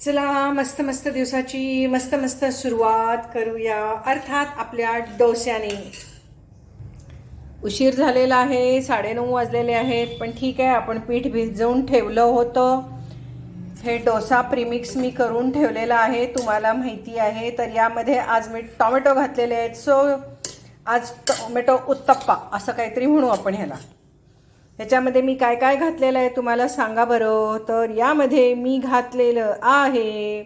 चला मस्त मस्त दिवसाची मस्त मस्त सुरुवात करूया. अर्थात आपल्या डोस्याने. उशीर झालेला आहे साडेनऊ वाजलेले आहेत पण ठीक आहे आपण पीठ भिजवून ठेवलं होतं. हे डोसा प्रीमिक्स मी करून ठेवलेला आहे तुम्हाला माहिती आहे. तर यामध्ये आज मी टॉमॅटो घातलेले आहेत. सो आज टोमॅटो उत्तप्पा असं काहीतरी म्हणू आपण ह्याला. ह्याच्यामध्ये मी काय काय घातलेलं आहे तुम्हाला सांगा बरं. तर यामध्ये मी घातलेलं आहे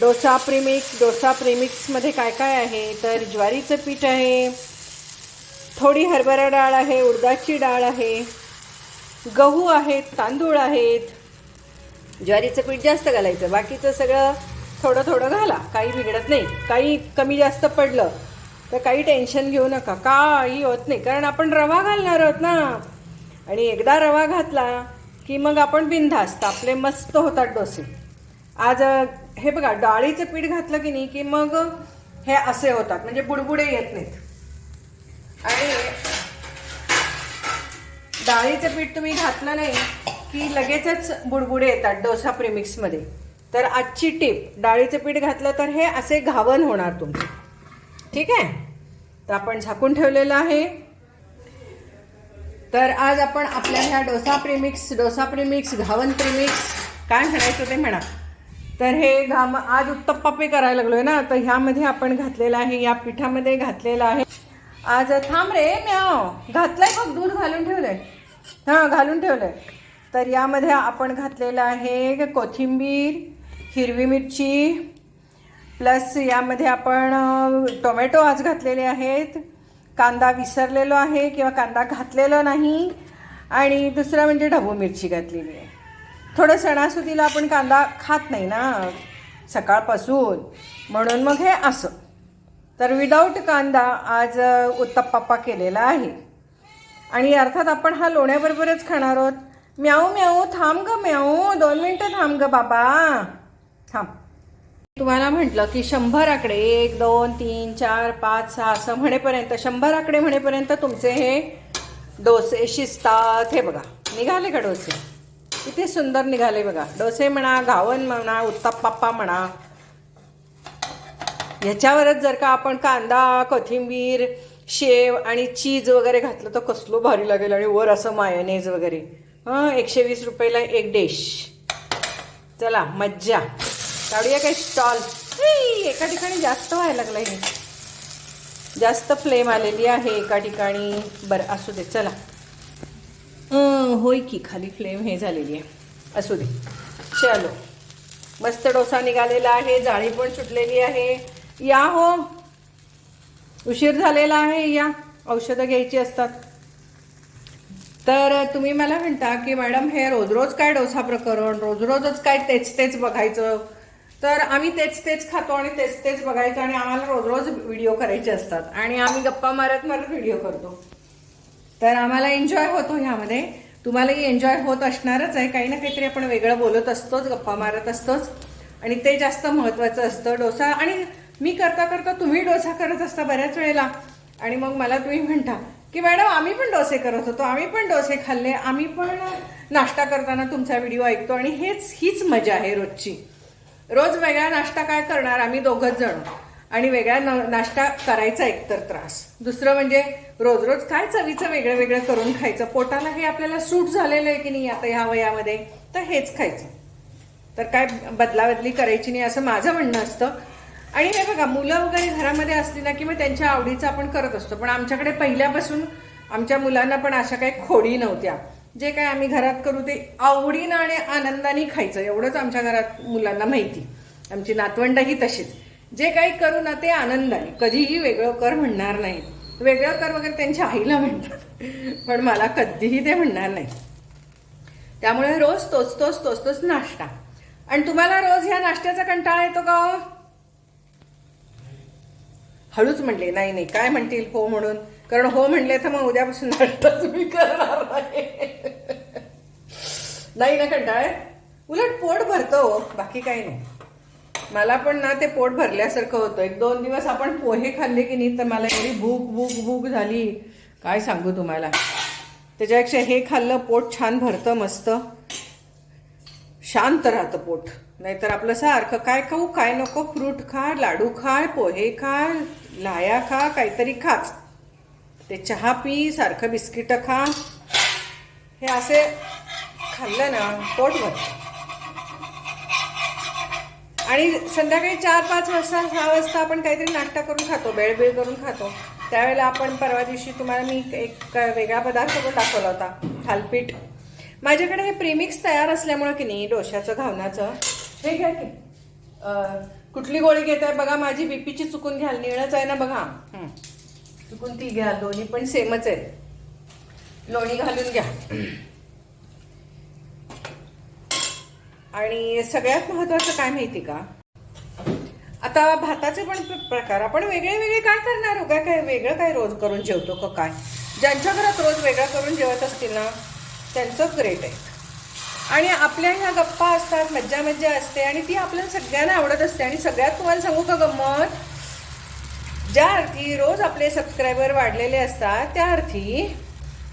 डोसा प्रीमिक्स. डोसा प्रेमिक्समध्ये काय काय आहे? तर ज्वारीचं पीठ आहे. थोडी हरभरा डाळ आहे उडदाची डाळ आहे. गहू आहेत तांदूळ आहेत. ज्वारीचं पीठ जास्त घालायचं. बाकीचं सगळं थोडं थोडं घाला. काही बिघडत नाही. काही कमी जास्त पडलं तर काही टेन्शन घेऊ नका. काही होत नाही. कारण आपण रवा घालणार आहोत ना. आणि एकदा रवा घातला की मग आपण बिनधास्त आपले मस्त होतात डोसे. आज हे बघा डाळीचं पीठ घातलं की नाही की मग हे असे होतात म्हणजे बुडबुडे येत नाहीत. आणि डाळीचं पीठ तुम्ही घातलं नाही की लगेचच बुडबुडे येतात डोसा प्रेमिक्समध्ये. तर आजची टीप डाळीचं पीठ घातलं तर हे असे घावन होणार तुमचे. ठीक आहे? तर आपण झाकून ठेवलेलं आहे. तर आज आपण आपल्या ह्या डोसा प्रिमिक्स डोसा प्रिमिक्स घावन प्रिमिक्स काय म्हणायचं ते म्हणा. तर हे घाम आज उत्तप्पापे करायला लागलो आहे ना तर ह्यामध्ये आपण घातलेलं आहे या पिठामध्ये घातलेलं आहे. आज थांब रे म्याव घातलंय बघ दूध घालून ठेवलंय. हां घालून ठेवलंय. तर यामध्ये आपण घातलेलं आहे कोथिंबीर हिरवी मिरची प्लस यामध्ये आपण टोमॅटो आज घातलेले आहेत. कांदा विसरलेलो आहे किंवा कांदा घातलेला नाही. आणि दुसरं म्हणजे ढबू मिरची घातलेली आहे. थोडं सणासुदीला आपण कांदा खात नाही ना सकाळपासून. म्हणून मग हे असं. तर विदाऊट कांदा आज उत्तप्पाप्पा केलेला आहे. आणि अर्थात आपण हा लोण्याबरोबरच खाणार आहोत. म्याऊ म्याऊ थांब ग म्याऊ. दोन मिनटं थांब ग बाबा. थांब. तुम्हाला म्हटलं की शंभर आकडे एक दोन तीन चार पाच सहा असं म्हणेपर्यंत शंभर आकडे म्हणेपर्यंत तुमचे हे डोसे शिजतात. हे बघा निघाले का डोसे? किती सुंदर निघाले बघा. डोसे म्हणा घावन म्हणा उत्तप्पाप्पा म्हणा. ह्याच्यावरच जर का आपण कांदा कोथिंबीर शेव आणि चीज वगैरे घातलं तर कसलो भारी लागेल आणि वर असं मायोनेज वगैरे. हां एकशे वीस रुपयाला एक डिश. चला मज्जा. काढूया काय स्टॉल? एका ठिकाणी जास्त व्हायला लागलं हे. जास्त फ्लेम आलेली आहे एका ठिकाणी. बरं असू दे चला. होय की खाली फ्लेम हे झालेली आहे. असू दे. चलो. मस्त डोसा निघालेला आहे जाळी पण सुटलेली आहे. या हो. उशीर झालेला आहे या. औषधं घ्यायची असतात. तर तुम्ही मला म्हणता की मॅडम हे रोज रोज काय डोसा प्रकरण? रोज रोजच काय तेच तेच बघायचं? तर आम्ही तेच तेच खातो आणि तेच तेच बघायचं आणि आम्हाला रोज रोज व्हिडिओ करायचे असतात. आणि आम्ही गप्पा मारत मारत व्हिडिओ करतो. तर आम्हाला एन्जॉय होतो ह्यामध्ये. तुम्हालाही एन्जॉय होत असणारच आहे. काही ना काहीतरी आपण वेगळं बोलत असतोच गप्पा मारत असतोच. आणि ते जास्त महत्त्वाचं असतं डोसा. आणि मी करता करता तुम्ही डोसा करत असता बऱ्याच वेळेला. आणि मग मला तुम्ही म्हणता की मॅडम आम्ही पण डोसे करत होतो. आम्ही पण डोसे खाल्ले. आम्ही पण नाश्ता करताना तुमचा व्हिडिओ ऐकतो. आणि हेच हीच मजा आहे रोजची. रोज वेगळा नाश्ता काय करणार आम्ही दोघंच जण. आणि वेगळा न- नाश्ता करायचा एकतर त्रास. दुसरं म्हणजे रोज रोज काय चवीचं वेगळं वेगळं करून खायचं. पोटाला हे आपल्याला सूट झालेलं आहे की नाही आता ह्या वयामध्ये? तर हेच खायचं. तर काय बदलाबदली करायची नाही असं माझं म्हणणं असतं. आणि हे बघा मुलं वगैरे घरामध्ये असली ना की मग त्यांच्या आवडीचं आपण करत असतो. पण आमच्याकडे पहिल्यापासून आमच्या मुलांना पण अशा काही खोडी नव्हत्या. जे काय आम्ही घरात करू ते आवडीनं आणि आनंदाने खायचं. एवढंच आमच्या घरात मुलांना माहिती. आमची नातवंडही तशीच. जे काही करू ना ते आनंदाने. कधीही वेगळं कर म्हणणार नाही. वेगळं कर वगैरे त्यांच्या आईला म्हणतात. पण मला कधीही ते म्हणणार नाही. त्यामुळे रोज तोच तोच तोच तोच नाश्ता. आणि तुम्हाला रोज ह्या नाश्त्याचा कंटाळा येतो का हो? हळूच म्हणले नाही नाही काय म्हणतील? हो म्हणून. कारण हो म्हणले तर मग उद्यापासून नाटकच तुम्ही करणार नाही ना कंटाळ. उलट पोट भरतं हो, बाकी काही नाही. मला पण ना ते पोट भरल्यासारखं होतं. एक दोन दिवस आपण पोहे खाल्ले की नाही तर मला एवढी भूक भूक भूक झाली. काय सांगू तुम्हाला? त्याच्यापेक्षा हे खाल्लं पोट छान भरतं मस्त. शांत राहतं पोट. नाहीतर आपलं सारखं काय खाऊ काय नको फ्रूट खा लाडू खा पोहे खा लाया खा काहीतरी खाच. ते चहा पी सारखं बिस्किटं खा. हे असे खाल्लं ना पोट भरतं आणि संध्याकाळी चार पाच वाजता सहा वाजता आपण काहीतरी नाश्ता करून खातो बेळ बेळ करून खातो. त्यावेळेला आपण परवा दिवशी तुम्हाला मी एक वेगळा पदार्थ पण दाखवला होता थालपीठ. माझ्याकडे हे प्रीमिक्स तयार असल्यामुळं की नाही डोश्याचं घावनाचं हे घ्या की. कुठली गोळी घेत आहे बघा माझी बीपीची चुकून घ्याल निळच आहे ना बघा. हं. चुकून ती घ्या दोन्ही पण सेमच आहेत लोणी घालून घ्या. आणि सगळ्यात महत्वाचं काय माहिती का? आता भाताचे पण प्रकार आपण वेगळे वेगळे काय करणार? उगा काय वेगळं काय रोज करून जेवतो का काय? ज्यांच्या घरात रोज वेगळं करून जेवत असतील ना त्यांचं ग्रेट आहे. आणि आपल्या ह्या गप्पा असतात मज्जा मज्जा असते आणि ती आपल्याला सगळ्यांना आवडत असते. आणि सगळ्यात तुम्हाला सांगू का गंमत ज्या अर्थी रोज आपले सबस्क्रायबर वाढलेले असतात त्या अर्थी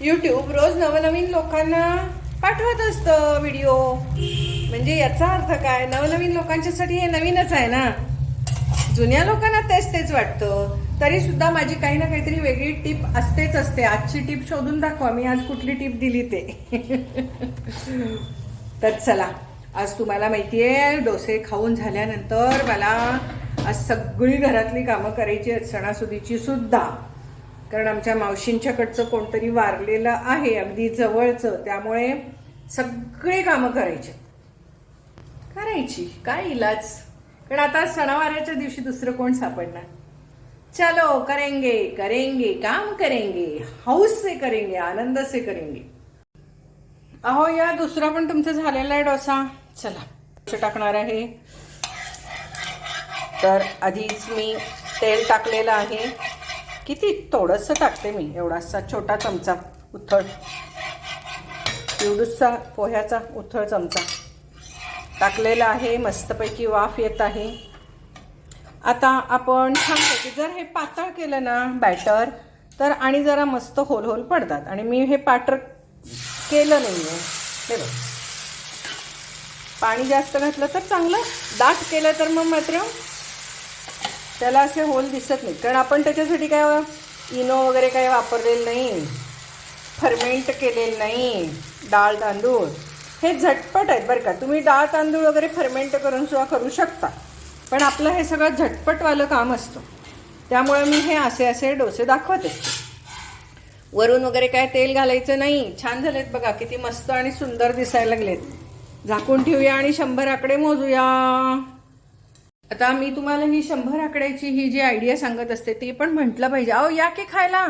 यूट्यूब रोज नवनवीन लोकांना पाठवत असतं व्हिडिओ म्हणजे याचा अर्थ काय? नवनवीन लोकांच्यासाठी हे नवीनच आहे ना? जुन्या लोकांना तेच तेच वाटतं. तरी सुद्धा माझी काही ना काहीतरी वेगळी टीप असतेच असते. आजची टीप शोधून दाखवा. मी आज कुठली टीप दिली ते? तर चला. आज तुम्हाला माहिती आहे डोसे खाऊन झाल्यानंतर मला आज सगळी घरातली कामं करायची आहेत सणासुदीची सुद्धा. कारण आमच्या मावशींच्याकडचं कोणतरी वारलेलं आहे अगदी जवळचं. त्यामुळे सगळी कामं करायची करायची काय इलाज? कारण आता सणावाराच्या दिवशी दुसरं कोण सापडणार? चलो करेंगे करेंगे काम करेंगे हाऊस से करेंगे आनंद से करेंगे. अहो या दुसरा पण तुमचं झालेला आहे डोसा. चला टाकणार आहे. तर आधीच मी तेल टाकलेलं आहे. किती थोडंसं टाकते मी एवढासा छोटा चमचा उथळ. पिवडूसचा पोह्याचा उथळ चमचा. टाकलेला आहे मस्तपैकी वाफ येत आहे. आता आपण छानपैकी जर हे पातळ केलं ना बॅटर तर आणि जरा मस्त होल होल पडतात. आणि मी हे पाटर केलं नाही आहे हे बघ. पाणी जास्त घातलं तर चांगलं दाट केलं तर मग मात्र त्याला असे होल दिसत नाही कारण आपण त्याच्यासाठी काय इनो वगैरे काही वापरलेलं नाही. फर्मेंट केलेलं नाही. डाळ तांदूळ. हे झटपट आहेत बरं का. तुम्ही डाळ तांदूळ वगैरे फर्मेंट करून सुद्धा करू शकता. पण आपलं हे सगळं झटपटवालं काम असतं. त्यामुळे मी हे असे असे डोसे दाखवत असते. वरून वगैरे काय तेल घालायचं नाही. छान झालेत बघा. किती मस्त आणि सुंदर दिसायला लागलेत. झाकून ठेवूया आणि शंभर आकडे मोजूया. आता मी तुम्हाला ही शंभर आकड्याची ही जी आयडिया सांगत असते ती पण म्हटलं पाहिजे. अहो या की खायला?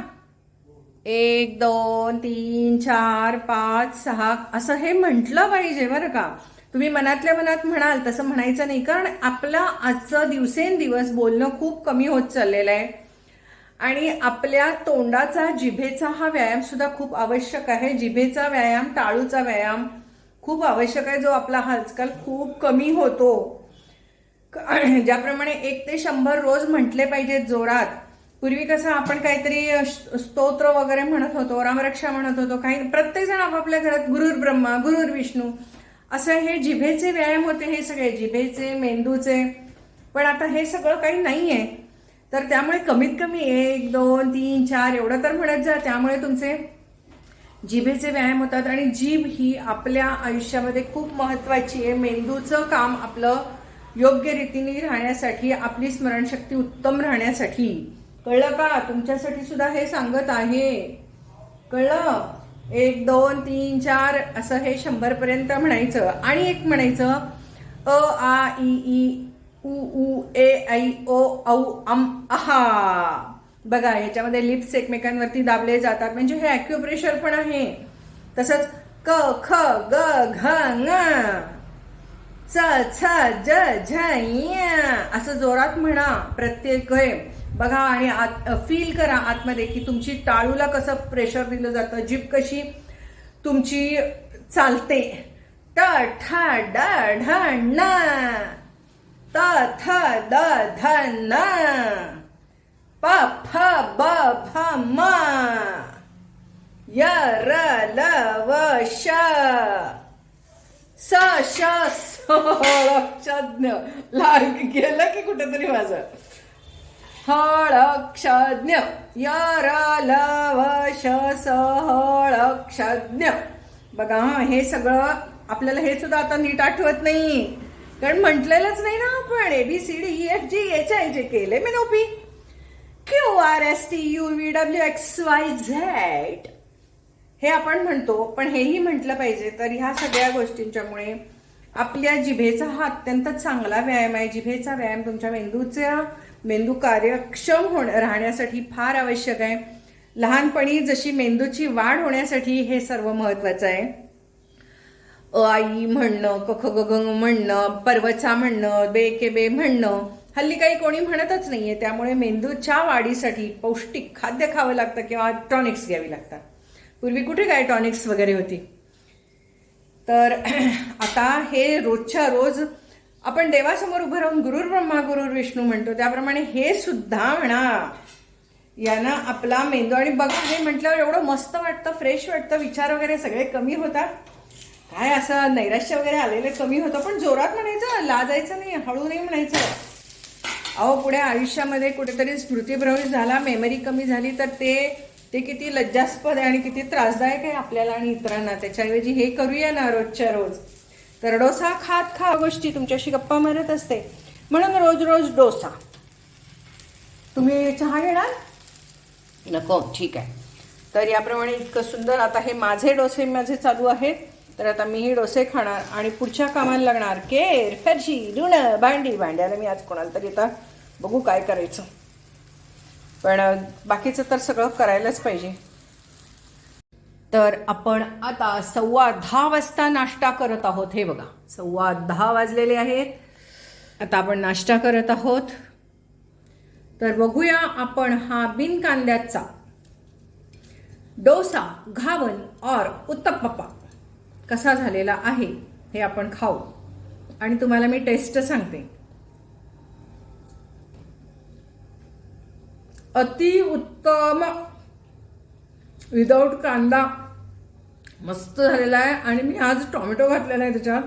एक दोन तीन चार पाच सहा असं हे म्हटलं पाहिजे बरं का. तुम्ही मनातल्या मनात म्हणाल तसं म्हणायचं नाही कारण आपलं आजचं दिवसेंदिवस बोलणं खूप कमी होत चाललेलं आहे. आणि आपल्या तोंडाचा जिभेचा हा व्यायाम सुद्धा खूप आवश्यक आहे. जिभेचा व्यायाम टाळूचा व्यायाम खूप आवश्यक आहे जो आपला हा आजकाल खूप कमी होतो. ज्याप्रमाणे एक ते शंभर रोज म्हटले पाहिजेत जोरात. पूर्वी कसं आपण काहीतरी स्तोत्र वगैरे म्हणत होतो रामरक्षा म्हणत होतो काही प्रत्येक जण आपापल्या घरात गुरुर ब्रह्मा गुरुर विष्णू असं हे जिभेचे व्यायाम होते हे सगळे जिभेचे मेंदूचे. पण आता हे सगळं काही नाही आहे तर त्यामुळे कमीत कमी एक दोन तीन चार एवढं तर म्हणत जा. त्यामुळे तुमचे जिभेचे व्यायाम होतात. आणि जीभ ही आपल्या आयुष्यामध्ये खूप महत्वाची आहे. मेंदूचं काम आपलं योग्य रीतीने राहण्यासाठी आपली स्मरणशक्ती उत्तम राहण्यासाठी. कळलं का? तुमच्यासाठी सुद्धा हे सांगत आहे. कळलं? एक दोन तीन चार असं हे शंभर पर्यंत म्हणायचं. आणि एक म्हणायचं अ आ ई ई उ उ ए ऐ ओ औ अम आहा बघा ह्याच्यामध्ये लिप्स एकमेकांवरती दाबले जातात. म्हणजे हे ॲक्युप्रेशर पण आहे. तसंच क ख ग घ ङ. च छ ज झ असं जोरात म्हणा प्रत्येक हे. बघा आणि आत फील करा आतमध्ये की तुमची टाळूला कसं प्रेशर दिलं जातं जीभ कशी तुमची चालते. ट ठ ड ढ ण त थ द ध न. प फ ब फ म. य र ल व श. स श लाग गेलं की कुठेतरी माझं हळक्षज्ञ यर लवश हळक्षज्ञ बघा हा हे सगळं आपल्याला हे सुद्धा आता नीट आठवत नाही कारण म्हटलेलंच नाही ना आपण A B C D E F G H I J K L M N O P Q R S T U V W X Y Z हे आपण म्हणतो पण हेही म्हटलं पाहिजे तर ह्या सगळ्या गोष्टींच्यामुळे आपल्या जिभेचा हा अत्यंत चांगला व्यायाम आहे. जिभेचा व्यायाम तुमच्या मेंदूचा मेंदू कार्यक्षम होण राहण्यासाठी फार आवश्यक आहे. लहानपणी जशी मेंदूची वाढ होण्यासाठी हे सर्व महत्वाचं आहे. अ आई म्हणणं कख गंग म्हणणं पर्वचा म्हणणं बे के बे म्हणणं हल्ली काही कोणी म्हणतच नाहीये. त्यामुळे मेंदूच्या वाढीसाठी पौष्टिक खाद्य खावं लागतं किंवा टॉनिक्स घ्यावी लागतात. पूर्वी कुठे काय टॉनिक्स वगैरे होती? तर आता हे रोजच्या रोज आपण देवासमोर उभं राहून गुरुर ब्रह्मा गुरुर विष्णू म्हणतो. त्याप्रमाणे हे सुद्धा म्हणा. यानं आपला मेंदू आणि बघा हे म्हटल्यावर एवढं मस्त वाटतं फ्रेश वाटतं विचार वगैरे सगळे कमी होतात. काय असं नैराश्य वगैरे आलेलं कमी होतं पण जोरात म्हणायचं लाजायचं नाही हळू नाही म्हणायचं. अहो पुढे आयुष्यामध्ये कुठेतरी स्मृतीभ्रंश झाला मेमरी कमी झाली तर ते ते किती लज्जास्पद आहे आणि किती त्रासदायक आहे आपल्याला आणि इतरांना. त्याच्याऐवजी हे करूया ना रोजच्या रोज. तर डोसा खात खा गोष्टी तुमच्याशी गप्पा मारत असते. म्हणून रोज रोज डोसा. तुम्ही चहा घेणार? नको ठीक आहे. तर याप्रमाणे इतकं सुंदर आता हे माझे डोसे माझे चालू आहेत. तर आता मीही डोसे खाणार आणि पुढच्या कामाला लागणार. केर फरशी लुणं भांडी. भांड्याला मी आज कोणाला तरी आता बघू काय करायचं. पण बाकीचं तर सगळं करायलाच पाहिजे. तर आपण आता सव्वा दहा वाजता नाश्ता करत आहोत. हे बघा सव्वा दहा वाजलेले आहेत. आता आपण नाश्ता करत आहोत. तर बघूया आपण हा बिन कांद्याचा डोसा घावन और उत्तप्पा कसा झालेला आहे हे आपण खाऊ. आणि तुम्हाला मी टेस्ट सांगते. अति उत्तम. विदाऊट कांदा. मस्त झालेला आहे. आणि मी आज टोमॅटो घातलेला आहे त्याच्यात.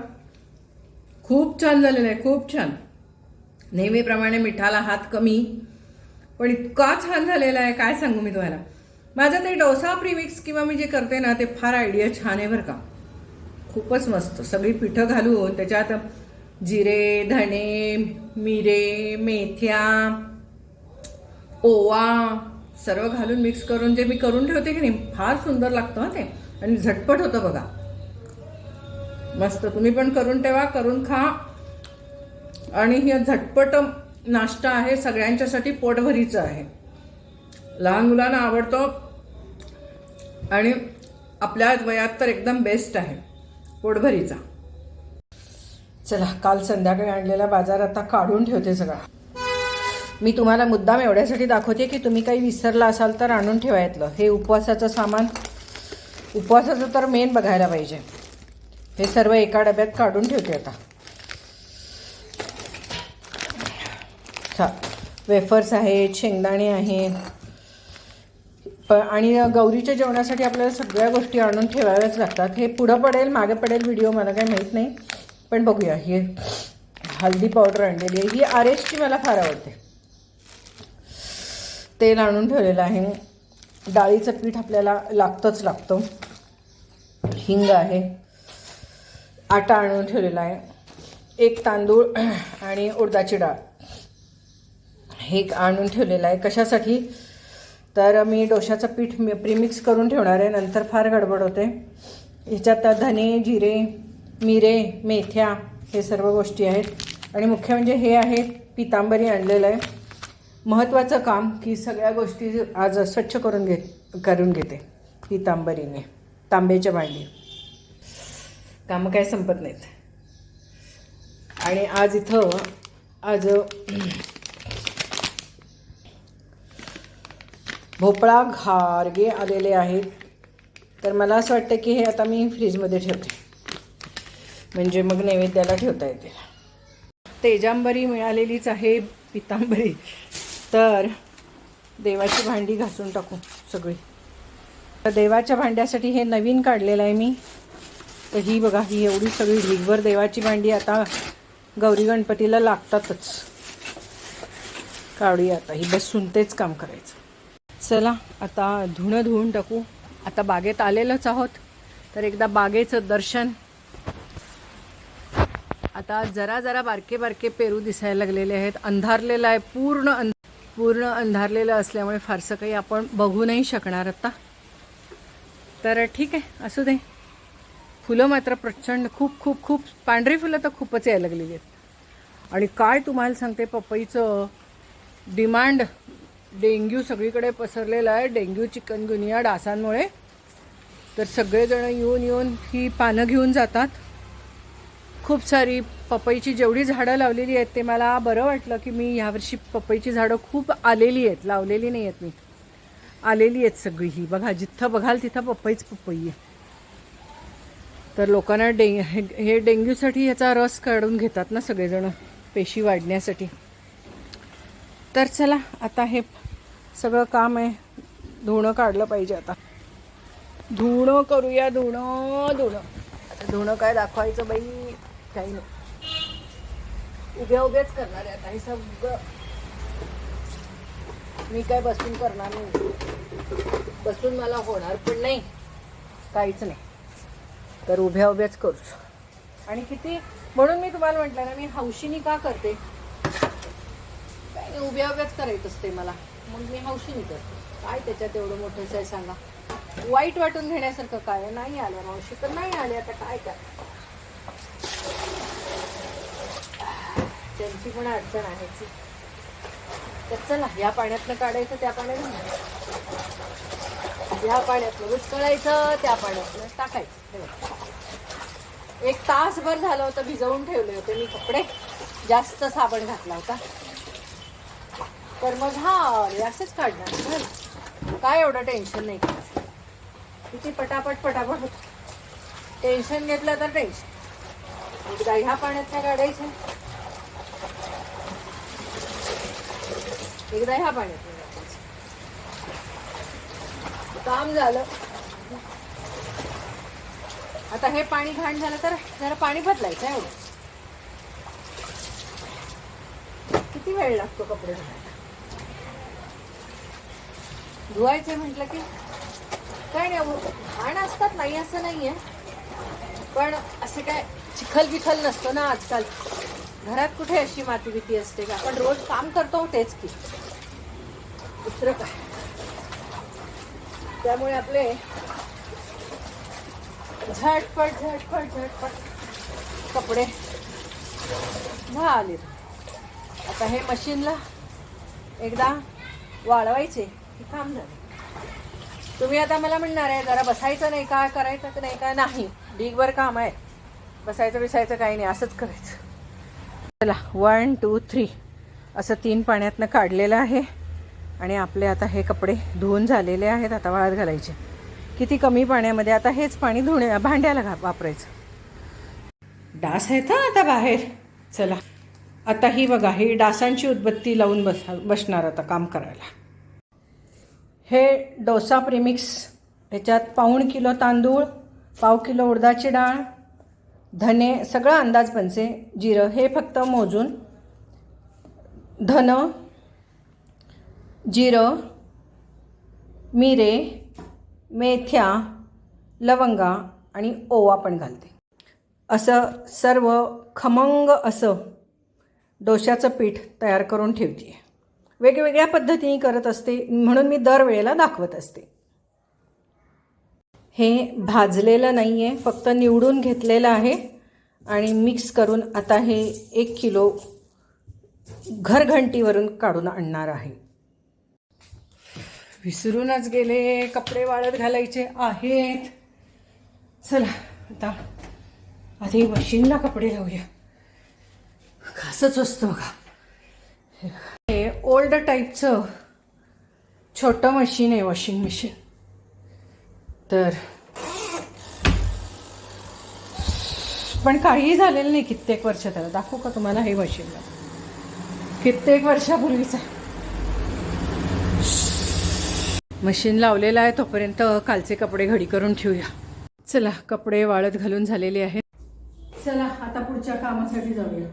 खूप छान झालेला आहे. खूप छान. नेहमीप्रमाणे मिठाला हात कमी. पण इतका छान झालेला आहे. काय सांगू मी तुम्हाला? माझं ते डोसा प्रीमिक्स किंवा मी जे करते ना ते फार आयडिया छान आहे बरं का. खूपच मस्त. सगळी पिठं घालून त्याच्यात जिरे धणे मिरे मेथ्या ओवा सर्व घालून मिक्स करून जे मी करून ठेवते की नाही फार सुंदर लागतं ते. आणि झटपट होतं बघा. मस्त तुम्ही पण करून ठेवा करून खा. आणि हे झटपट नाश्ता आहे सगळ्यांच्यासाठी पोटभरीचं आहे. लहान मुलांना आवडतो. आणि आपल्या वयात तर एकदम बेस्ट आहे पोटभरीचा. चला काल संध्याकाळी आणलेला बाजार आता काढून ठेवते सगळा. मी तुम्हाला मुद्दाम एवढ्यासाठी दाखवते की तुम्ही काही विसरला असाल तर आणून ठेवायतलं. हे उपवासाचं सामान उपवासाचं तर मेन बघायला पाहिजे. हे सर्व एका डब्यात काढून ठेवते आता. चा वेफर्स आहेत शेंगदाणे आहेत. प आणि गौरीच्या जेवणासाठी आपल्याला सगळ्या गोष्टी आणून ठेवाव्याच लागतात. हे पुढं पडेल मागे पडेल व्हिडिओ मला काही माहीत नाही. पण बघूया हे हल्दी पावडर आणलेली आहे. ही आर एसची मला फार आवडते. तेल आणून ठेवलेलं आहे. डाळीचं पीठ आपल्याला लागतंच लागतं. हिंग आहे. आटा आणून ठेवलेला आहे. एक तांदूळ आणि उडदाची डाळ. हे आणून ठेवलेलं आहे. कशासाठी? तर मी डोशाचं पीठ मी प्रीमिक्स करून ठेवणार आहे. नंतर फार गडबड होते. ह्याच्यात धने जिरे मिरे मेथ्या हे सर्व गोष्टी आहेत. आणि मुख्य म्हणजे हे आहे पितांबरी आणलेलं आहे. महत्त्वाचं काम की सगळ्या गोष्टी आज स्वच्छ करून घेत करून घेते पितांबरीने तांब्याच्या भांडी. कामं काय संपत नाहीत. आणि आज इथं आज भोपळा घारगे आलेले आहेत. तर मला असं वाटतं की हे आता मी फ्रीजमध्ये ठेवते. म्हणजे मग नैवेद्याला ठेवता येते तेजांबरी मिळालेलीच आहे पितांबरी. तर देवाची भांडी घासून टाकू सगळी. तर देवाच्या भांड्यासाठी हे नवीन काढलेलं आहे मी. तर ही बघा ही एवढी सगळी ढीगभर देवाची भांडी आता गौरी गणपतीला लागतातच. काढूया आता. ही बसून तेच काम करायचं. चला आता धुणं धुवून टाकू. आता बागेत आलेलंच आहोत. तर एकदा बागेचं दर्शन. आता जरा जरा बारके बारके पेरू दिसायला लागलेले आहेत. अंधारलेलं आहे पूर्ण अंध पूर्ण अंधारलेलं असल्यामुळे फारसं काही आपण बघू नाही शकणार आता. तर ठीक आहे असू दे. फुलं मात्र प्रचंड खूप खूप खूप पांढरी फुलं तर खूपच यायला लागलेली आहेत. आणि काय तुम्हाला सांगते पपईचं डिमांड डेंग्यू सगळीकडे पसरलेला आहे. डेंग्यू चिकनगुनिया डासांमुळे. तर सगळेजण येऊन येऊन ही पानं घेऊन जातात. खूप सारी पपईची जेवढी झाडं लावलेली आहेत ते मला बरं वाटलं की मी ह्यावर्षी पपईची झाडं खूप आलेली आहेत. लावलेली नाही आहेत मी. आलेली आहेत सगळी. ही बघा जिथं बघाल तिथं पपईच पपई आहे. तर लोकांना डे हे हे डेंग्यूसाठी ह्याचा रस काढून घेतात ना सगळेजण पेशी वाढण्यासाठी. तर चला आता हे सगळं काम आहे. धुणं काढलं पाहिजे आता. धुणं करूया धुणं धुणं. धुणं काय दाखवायचं बाई? काही नाही. उभ्या उभ्याच करणार आहे आता. हे सगळं मी काय बसून करणार नाही. बसून मला होणार पण नाही. काहीच नाही. तर उभ्या उभ्याच करूच. आणि किती? म्हणून मी तुम्हाला म्हटलं ना मी हौशीनी का करते? काय नाही उभ्या उभ्याच करायचं असते मला. मग मी हौशीनी करते. काय त्याच्यात एवढं मोठंच आहे सांगा? वाईट वाटून घेण्यासारखं काय नाही आलं मावशी. तर नाही आले आता. काय काय त्यांची पण अडचण आहेच तर चला ह्या पाण्यातनं काढायचं त्या पाण्यातनं. या पाण्यातनं उचकळायचं त्या पाण्यातनं टाकायचं. एक तासभर झालं होतं भिजवून ठेवले होते मी कपडे. जास्त साबण घातला होता. तर मग हा असंच काढणार. काय एवढं टेन्शन नाही किती पटापट पटापट होत. टेन्शन घेतलं तर टेन्शन. एकदा ह्या पाण्यातनं काढायचं. एकदा ह्या पाण्यातनं काढायचं काम झालं. आता हे पाणी घाण झालं तर जरा पाणी बदलायचं आहे एवढं. किती वेळ लागतो कपडे धुवायला? धुवायचे म्हटलं की काय नाही घाण असतात नाही असं नाहीये. पण असं काय चिखल बिखल नसतं ना आजकाल. घरात कुठे अशी माती भीती असते का? आपण रोज काम करतो तेच की. दुसरं काय? त्यामुळे आपले झटपट झटपट झटपट कपडे झाले आता हे मशीनला एकदा वाळवायचे की काम झालं. तुम्ही आता मला म्हणणार आहे जरा बसायचं नाही का करायचं का नाही का? नाही ढीगभर काम आहे. बसायचं बिसायचं काही नाही असंच करायचं. चला वन टू थ्री असं तीन पाण्यातनं काढलेलं आहे. आणि आपले आता हे कपडे धुवून झालेले आहेत आता वाळत घालायचे. किती कमी पाण्यामध्ये आता हेच पाणी धुणे भांड्याला घा वापरायचं. डास आहेत हा आता बाहेर. चला. आता ही बघा ही डासांची उदबत्ती लावून बस बसणार आता काम करायला. हे डोसा प्रिमिक्स. ह्याच्यात पाऊण किलो तांदूळ पाव किलो उडदाची डाळ धने सगळं अंदाज पंचे जिरं हे फक्त मोजून धन जिरं मिरे मेथ्या लवंगा आणि ओवा पण घालते. असं सर्व खमंग असं डोशाचं पीठ तयार करून ठेवते वेगवेगळ्या पद्धतीने करत असते म्हणून मी दरवेळेला दाखवत असते. हे भाजलेलं नाही आहे फक्त निवडून घेतलेलं आहे आणि मिक्स करून आता हे एक किलो घरघंटीवरून काढून आणणार आहे. विसरूनच गेले कपडे वाळत घालायचे आहेत. चला आता आधी मशीनला कपडे लावूया. असंच असतं बघा. हे ओल्ड टाईपचं छोटं मशीन आहे वॉशिंग मशीन. तर. पण काहीही झालेलं नाही कित्येक वर्ष त्याला. दाखवू का तुम्हाला? हे मशीनला कित्येक वर्षापूर्वीचं. आहे मशीन लावलेलं आहे तोपर्यंत कालचे कपडे घडी करून ठेवूया. चला कपडे वाळत घालून झालेले आहेत. चला आता पुढच्या कामासाठी जाऊया.